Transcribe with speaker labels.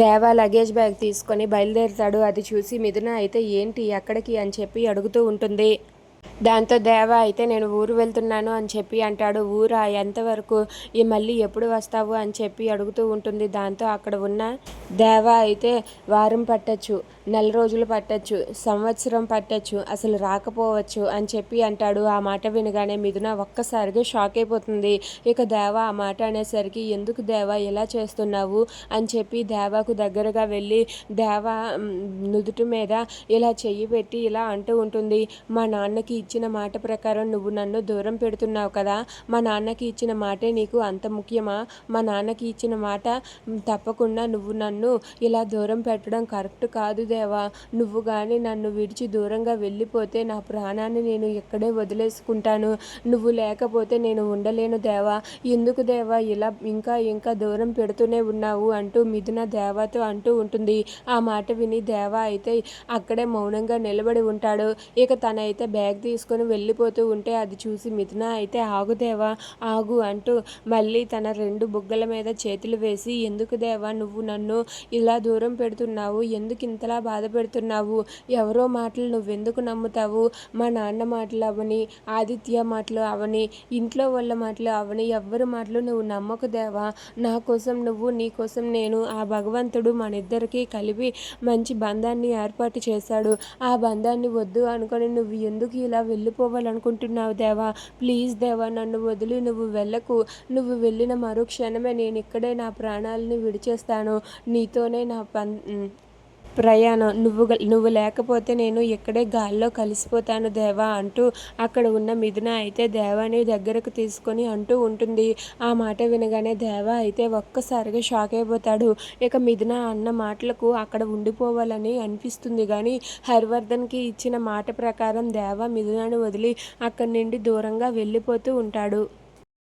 Speaker 1: దేవా luggage bag తీసుకొని బయలుదేరుతాడు. అది చూసి మిథున అయితే ఏంటి ఎక్కడికి అని చెప్పి అడుగుతూ ఉంటుంది. దాంతో దేవ అయితే నేను ఊరు వెళ్తున్నాను అని చెప్పి అంటాడు. ఊరా ఎంతవరకు ఈ మళ్ళీ ఎప్పుడు వస్తావు అని చెప్పి అడుగుతూ ఉంటుంది. దాంతో అక్కడ ఉన్న దేవ అయితే వారం పట్టచ్చు నెల రోజులు పట్టచ్చు సంవత్సరం పట్టచ్చు అసలు రాకపోవచ్చు అని చెప్పి అంటాడు. ఆ మాట వినగానే మిథున ఒక్కసారిగా షాక్ అయిపోతుంది. ఇక దేవ ఆ మాట అనేసరికి ఎందుకు దేవ ఇలా చేస్తున్నావు? అని చెప్పి దేవాకు దగ్గరగా వెళ్ళి దేవ నుదుటి మీద ఇలా చెయ్యి పెట్టి ఇలా అంటూ ఉంటుంది. మా నాన్నకి ఇచ్చిన మాట ప్రకారం నువ్వు నన్ను దూరం పెడుతున్నావు కదా. మా నాన్నకి ఇచ్చిన మాటే నీకు అంత ముఖ్యమా? మా నాన్నకి ఇచ్చిన మాట తప్పకుండా నువ్వు నన్ను ఇలా దూరం పెట్టడం కరెక్ట్ కాదు దేవా. నువ్వు కానీ నన్ను విడిచి దూరంగా వెళ్ళిపోతే నా ప్రాణాన్ని నేను ఇక్కడే వదిలేసుకుంటాను. నువ్వు లేకపోతే నేను ఉండలేను దేవా. ఎందుకు దేవా ఇలా ఇంకా ఇంకా దూరం పెడుతూనే ఉన్నావు అంటూ మిథున దేవాతో అంటూ ఉంటుంది. ఆ మాట విని దేవా అయితే అక్కడే మౌనంగా నిలబడి ఉంటాడు. ఇక తనైతే బ్యాగ్ తీసుకొని వెళ్ళిపోతూ ఉంటే అది చూసి మిథున అయితే ఆగుదేవా ఆగు అంటూ మళ్ళీ తన రెండు బుగ్గల మీద చేతులు వేసి ఎందుకు దేవా నువ్వు నన్ను ఇలా దూరం పెడుతున్నావు? ఎందుకు ఇంతలా బాధ పెడుతున్నావు ఎవరో మాటలు నువ్వెందుకు నమ్ముతావు? మా నాన్న మాటలు అవని ఆదిత్య మాటలు అవని ఇంట్లో వాళ్ళ మాటలు అవని ఎవరి మాటలు నువ్వు నమ్మకు దేవా? నా కోసం నువ్వు నీ కోసం నేను ఆ భగవంతుడు మన ఇద్దరికి కలిపి మంచి బంధాన్ని ఏర్పాటు చేశాడు. ఆ బంధాన్ని వద్దు అనుకొని నువ్వు ఎందుకు ఇలా వెళ్ళిపోవాలనుకుంటున్నావు దేవా. ప్లీజ్ దేవా నన్ను వదిలి నువ్వు వెళ్ళకు. నువ్వు వెళ్ళిన మరుక్షణమే నేను ఇక్కడే నా ప్రాణాలని విడిచేస్తాను. నీతోనే నా పన్ ప్రయాణం. నువ్వు నువ్వు లేకపోతే నేను ఇక్కడే గాల్లో కలిసిపోతాను దేవా అంటూ అక్కడ ఉన్న మిథున అయితే దేవాని దగ్గరకు తీసుకొని అంటూ ఉంటుంది. ఆ మాట వినగానే దేవా అయితే ఒక్కసారిగా షాక్ అయిపోతాడు. ఇక మిథున అన్న మాటలకు అక్కడ ఉండిపోవాలని అనిపిస్తుంది కానీ హరివర్ధన్కి ఇచ్చిన మాట ప్రకారం దేవా మిథునను వదిలి అక్కడి నుండి దూరంగా వెళ్ళిపోతూ ఉంటాడు.